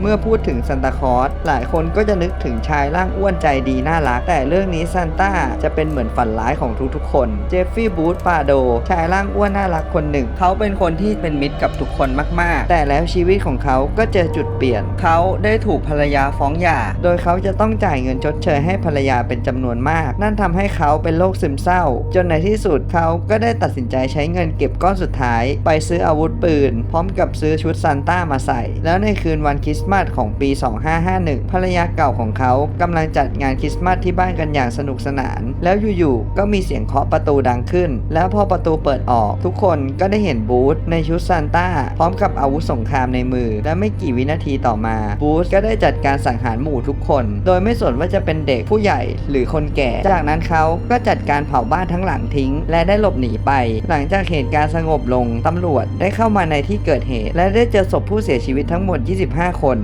เมื่อพูดถึงซันตาคอสหลายคนก็จะนึกถึงชายร่างอ้วนใจดีน่ารัก แต่เรื่องนี้ซันต้าจะเป็นเหมือนฝันร้ายของทุกๆคน เจฟฟี่บูธปาโด ชายร่างอ้วนน่ารักคนหนึ่ง เขาเป็นคนที่เป็นมิตรกับทุกคนมากๆ แต่แล้วชีวิตของเขาก็เจอจุดเปลี่ยน เขาได้ถูกภรรยาฟ้องหย่า โดยเขาจะต้องจ่ายเงินชดเชยให้ภรรยาเป็นจำนวนมาก นั่นทำให้เขาเป็นโรคซึมเศร้า จนในที่สุดเขาก็ได้ตัดสินใจใช้เงินเก็บก้อนสุดท้าย ไปซื้ออาวุธปืน พร้อมกับซื้อชุดซานต้ามาใส่ แล้วในคืนวันคริสต์มาสของปี 2551 ภรรยาเก่าของเขากำลังจัดงานคริสต์มาสที่บ้านกันอย่างสนุกสนาน แล้วอยู่ๆ ก็มีเสียงเคาะประตูดังขึ้น แล้วพอประตูเปิดออก ทุกคนก็ได้เห็นบูธในชุดซานต้า พร้อมกับอาวุธสงครามในมือ และไม่กี่วินาทีต่อมา บูธก็ได้จัดการสังหารหมู่ทุกคน โดยไม่สนว่าจะเป็นเด็กผู้ใหญ่หรือคนแก่ จากนั้นเขาก็จัดการเผาบ้านทั้งหลังทิ้ง และได้หลบหนีไป หลังจากเหตุการณ์สงบลงตำรวจได้เข้ามาในที่เกิดเหตุ และได้เจอศพผู้เสียชีวิตทั้งหมด 25 คน